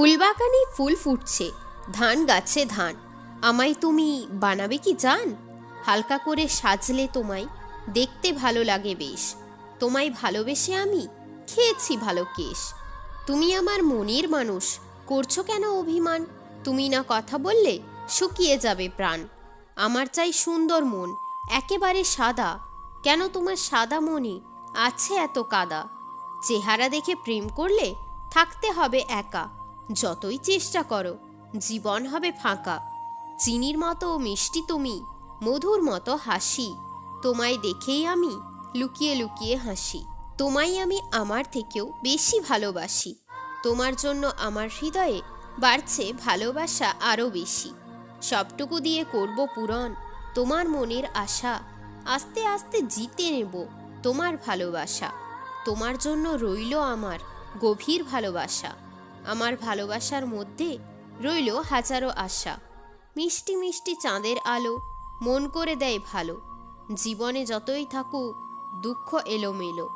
ফুলবাগানে ফুল ফুটছে, ধান গাছে ধান। আমায় তুমি বানাবে কি জান? হালকা করে সাজলে তোমায়, দেখতে ভালো লাগে বেশ। তোমায় ভালোবেসে আমি খেয়েছি ভালো কেশ। তুমি আমার মনের মানুষ, করছ কেন অভিমান? তুমি না কথা বললে শুকিয়ে যাবে প্রাণ। আমার চাই সুন্দর মন, একেবারে সাদা। কেন তোমার সাদা মনে আছে এত কাদা? চেহারা দেখে প্রেম করলে থাকতে হবে একা। যতই চেষ্টা করো, জীবন হবে ফাঁকা। চিনির মতো মিষ্টি তুমি, মধুর মতো হাসি। তোমায় দেখেই আমি লুকিয়ে লুকিয়ে হাসি। তোমায় আমি আমার থেকেও বেশি ভালোবাসি। তোমার জন্য আমার হৃদয়ে বাড়ছে ভালোবাসা আরও বেশি। সবটুকু দিয়ে করব পূরণ, তোমার মনের আশা। আস্তে আস্তে জিতে নেব তোমার ভালোবাসা। তোমার জন্য রইল আমার গভীর ভালোবাসা। আমার ভালোবাসার মধ্যে রইল হাজারো আশা। মিষ্টি মিষ্টি চাঁদের আলো মন করে দেয় ভালো। জীবনে যতই থাকুক, দুঃখ এলোমেলো।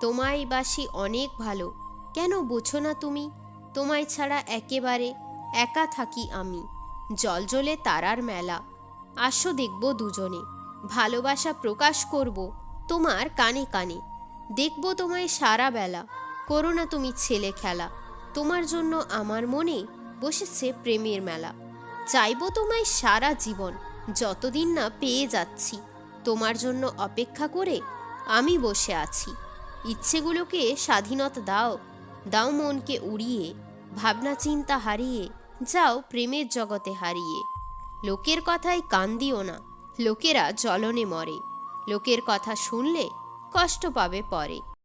তোমায় বাসি অনেক ভালো। কেন বোঝো না তুমি? তোমায় ছাড়া একেবারে একা থাকি আমি। জল জলে তারার মেলা। আসো দেখব দুজনে। ভালোবাসা প্রকাশ করব তোমার কানে কানে। দেখব তোমায় সারা বেলা। করো না তুমি ছেলে খেলা। তোমার জন্য আমার মনে বসেছে প্রেমের মেলা। চাইব তোমায় সারা জীবন, যতদিন না পেয়ে যাচ্ছি। তোমার জন্য অপেক্ষা করে আমি বসে আছি। ইচ্ছেগুলোকে স্বাধীনতা দাও দাও মনকে উড়িয়ে, ভাবনা চিন্তা হারিয়ে, যাও প্রেমের জগতে হারিয়ে। লোকের কথায় কান দিও না, লোকেরা জ্বলনে মরে। লোকের কথা শুনলে কষ্ট পাবে পরে।